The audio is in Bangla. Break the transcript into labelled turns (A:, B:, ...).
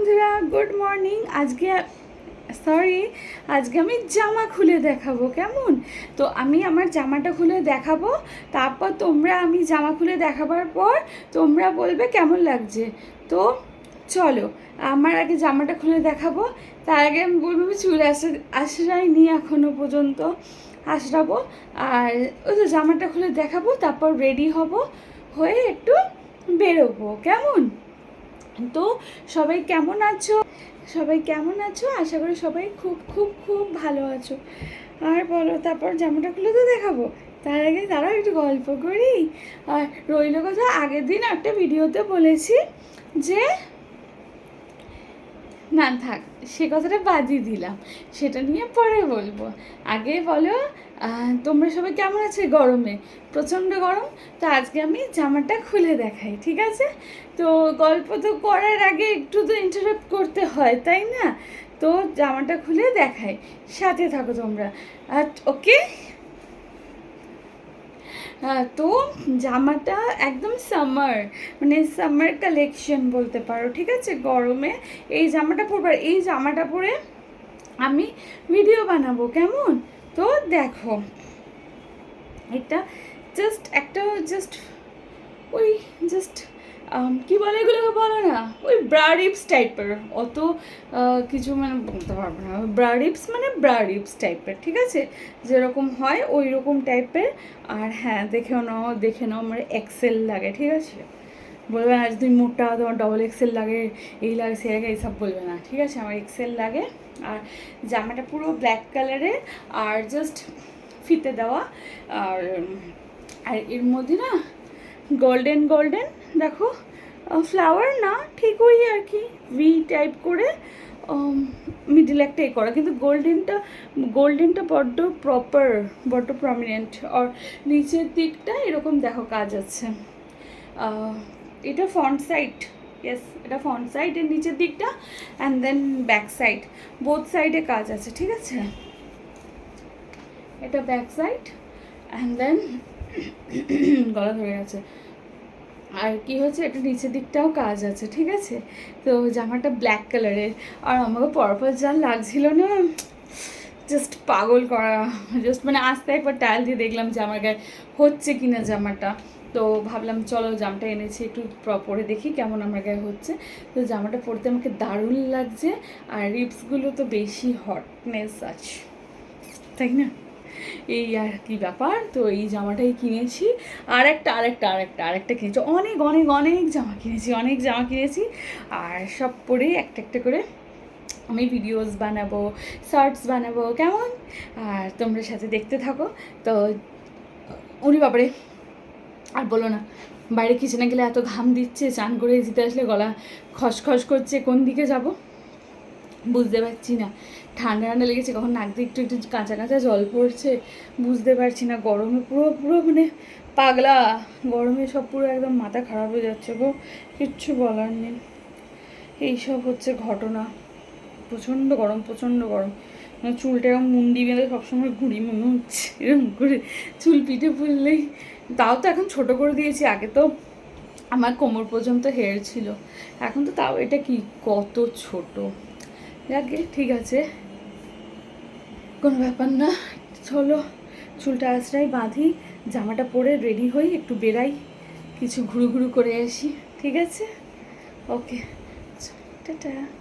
A: বন্ধুরা গুড মর্নিং আজকে সরি আজকে আমি জামা খুলে দেখাবো, কেমন? তো আমি আমার জামাটা খুলে দেখাবো, তারপর তোমরা আমি জামা খুলে দেখাবার পর তোমরা বলবে কেমন লাগছে। তো চলো, আমার আগে জামাটা খুলে দেখাবো, তার আগে আমি বলব চুল আসে আশ্রয়নি এখনও পর্যন্ত, আশরাবো। আর ওই তো জামাটা খুলে দেখাবো, তারপর রেডি হব, হয়ে একটু বেরোবো, কেমন? তো সবাই কেমন আছো? সবাই কেমন আছো? আশা করি সবাই খুব খুব খুব ভালো আছো। আর বলো, তারপর জামাটা খুলে তো দেখাবো। তার আগে তারাও একটু গল্প করি। আর রইল কথা আগের দিন একটা ভিডিওতে বলেছি যে না, থাক, সে কথাটা বাদই দিলাম। সেটা নিয়ে পরে বলব। আগে বলো তোমরা সবাই কেমন আছে গরমে? প্রচণ্ড গরম, তো আজকে আমি জামাটা খুলে দেখাই, ঠিক আছে? তো গল্প তো করার আগে একটু তো ইন্টারাপ্ট করতে হয়, তাই না? তো জামাটা খুলে দেখাই। সাথে থাকো তোমরা। আর ওকে তো জামাটা একদম সামার মানে সামার কালেকশন বলতে পারো, ঠিক আছে? গরমে এই জামাটা পরবার এই জামাটা পরে আমি ভিডিও বানাবো, কেমন? তো দেখো, এটা জাস্ট একটা জাস্ট ওই জাস্ট কি বলে এগুলোকে বলো না? ওই ব্রাডিপস টাইপের অত কিছু মানে বলতে পারব না। ব্রাডিপস মানে ব্রাডিপস টাইপের ঠিক আছে? যেরকম হয় ওই রকম টাইপের আর হ্যাঁ দেখেও নাও, দেখে নাও, আমার এক্সেল লাগে, ঠিক আছে? বলবে না যদি মোটা, তোমার ডবল এক্সেল লাগে, এই লাগে সে লাগে, এইসব বলবে না, ঠিক আছে? আমার এক্সেল লাগে। আর জামাটা পুরো ব্ল্যাক কালারের আর জাস্ট ফিতে দেওয়া। আর আর এর মধ্যে না গোল্ডেন গোল্ডেন দেখো ফ্লাওয়ার না ঠিক ওই আর কি ভি টাইপ করে মিডিল একটা এ করা। কিন্তু গোল্ডেনটা গোল্ডেনটা বড্ড প্রপার বড্ড প্রমিনেন্ট আর নিচের দিকটা এরকম দেখো কাজ আছে। এটা ফ্রন্ট সাইড ইয়েস এটা ফ্রন্ট সাইড এর নিচের দিকটা and then back side both সাইডে কাজ আছে, ঠিক আছে? এটা ব্যাক সাইড অ্যান্ড দেন গলা ধরে গেছে। আর কি হচ্ছে এটা নিচের দিকটাও কাজ আছে, ঠিক আছে? তো জামাটা ব্ল্যাক কালারের আর আমাকে পরপর যা লাগছিল না জাস্ট পাগল করা জাস্ট মানে আস্তে একবার টাইল দিয়ে দেখলাম যে আমার গায়ে হচ্ছে কি না জামাটা। তো ভাবলাম চলো জামাটা এনেছি, একটু পরে দেখি কেমন আমার গায়ে হচ্ছে। তো জামাটা পরতে আমাকে দারুণ লাগছে, আর রিপসগুলো তো বেশি হটনেস আছে, তাই না? এই আর কি ব্যাপার? তো এই জামাটাই কিনেছি। আর একটা আরেকটা আরেকটা আরেকটা কিনেছি। অনেক অনেক অনেক জামা কিনেছি, অনেক জামা কিনেছি। আর সব পরে একটা একটা করে আমি ভিডিওস বানাবো শর্টস বানাবো, কেমন? আর তোমরা সাথে দেখতে থাকো। তো উনি বাবারে আর বলো না, বাইরে কিচেনে গেলে এত ঘাম দিচ্ছে, চান করে জিতে আসলে গলা খসখস করছে, কোন দিকে যাব? বুঝতে পারছি না। ঠান্ডা ঠান্ডা লেগেছে, কখন নাক দিয়ে একটু একটু কাঁচা কাঁচা জল পড়ছে, বুঝতে পারছি না, গরমে পুরো পুরো মানে পাগলা, গরমে সব পুরো একদম মাথা খারাপ হয়ে যাচ্ছে গো, কিচ্ছু বলার নেই। এইসব হচ্ছে ঘটনা, প্রচণ্ড গরম প্রচণ্ড গরম মানে চুলটা এরকম মুন্ডি বেঁধে সবসময় ঘুরি মনে হচ্ছে এরকম করে, চুল পিঠে পড়লেই তাও তো এখন ছোট করে দিয়েছি, আগে তো আমার কোমর পর্যন্ত হেয়ার ছিল, এখন তো তাও, এটা কি কত ছোট। যাকে ঠিক আছে। কোনো ব্যাপার না, চলো, চুলটা আঁচড়াই, বাঁধি, জামাটা পরে রেডি হই, একটু বেরাই, কিছু ঘুরু ঘুরু করে আসি, ঠিক আছে? Okay tata.